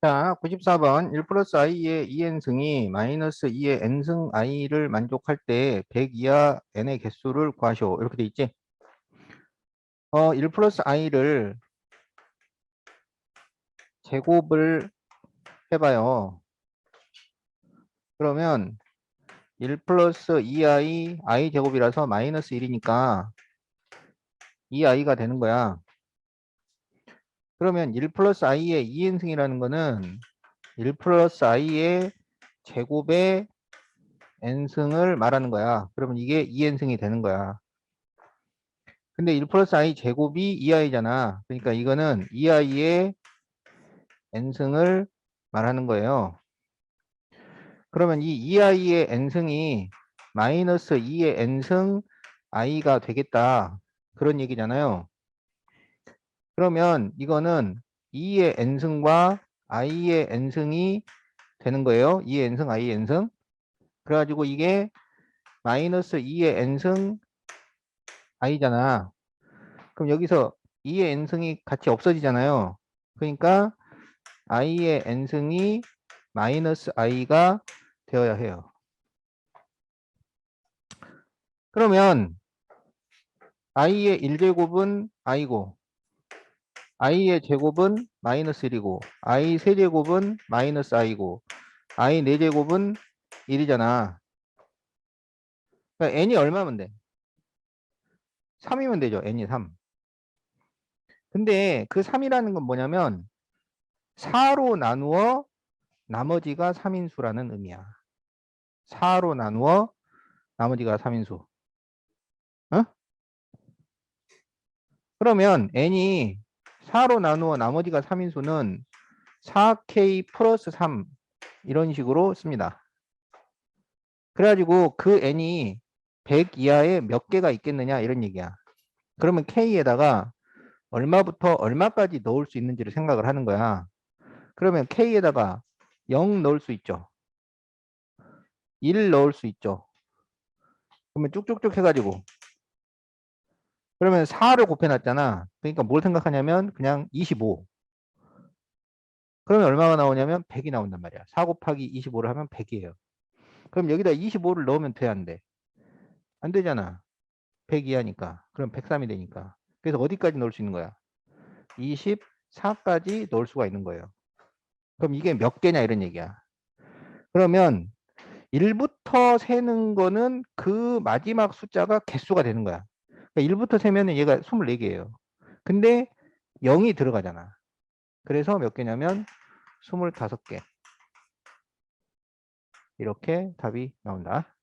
자, 94번 1 플러스 i의 2n승이 마이너스 2의 n승 i를 만족할 때 100 이하 n의 개수를 구하시오. 이렇게 돼 있지? 어, 1 플러스 i를 제곱을 해봐요. 그러면 1 플러스 2i i 제곱이라서 마이너스 1이니까 2i가 되는 거야. 그러면 1 플러스 i의 2n승이라는 거는 1 플러스 i의 제곱의 n승을 말하는 거야. 그러면 이게 2n승이 되는 거야. 근데 1 플러스 i 제곱이 2i잖아. 그러니까 이거는 2i의 n승을 말하는 거예요. 그러면 이 2i의 n승이 마이너스 2의 n승 i가 되겠다. 그런 얘기잖아요. 그러면 이거는 2의 n승과 i의 n승이 되는 거예요. 2의 n승, i의 n승. 그래가지고 이게 마이너스 2의 n승 i잖아. 그럼 여기서 2의 n승이 같이 없어지잖아요. 그러니까 i의 n승이 마이너스 i가 되어야 해요. 그러면 i의 1제곱은 i고 i의 제곱은 마이너스 1이고 i 세제곱은 마이너스 i고 i 4제곱은 1이잖아. 그러니까 n이 얼마면 돼? 3이면 되죠. n이 3. 근데 그 3이라는 건 뭐냐면 4로 나누어 나머지가 3인수라는 의미야. 4로 나누어 나머지가 3인수. 어? 그러면 n이 4로 나누어 나머지가 3인수는 4k 플러스 3 이런 식으로 씁니다. 그래가지고 그 n이 100 이하에 몇 개가 있겠느냐 이런 얘기야. 그러면 k에다가 얼마부터 얼마까지 넣을 수 있는지를 생각을 하는 거야. 그러면 k에다가 0 넣을 수 있죠. 1 넣을 수 있죠. 그러면 쭉쭉쭉 해가지고 그러면 4를 곱해놨잖아. 그러니까 뭘 생각하냐면 그냥 25. 그러면 얼마가 나오냐면 100이 나온단 말이야. 4 곱하기 25를 하면 100이에요. 그럼 여기다 25를 넣으면 돼, 안 돼? 안 되잖아. 100 이하니까. 그럼 103이 되니까. 그래서 어디까지 넣을 수 있는 거야? 24까지 넣을 수가 있는 거예요. 그럼 이게 몇 개냐 이런 얘기야. 그러면 1부터 세는 거는 그 마지막 숫자가 개수가 되는 거야. 그러니까 1부터 세면 얘가 24개예요. 근데 0이 들어가잖아. 그래서 몇 개냐면 25개. 이렇게 답이 나온다.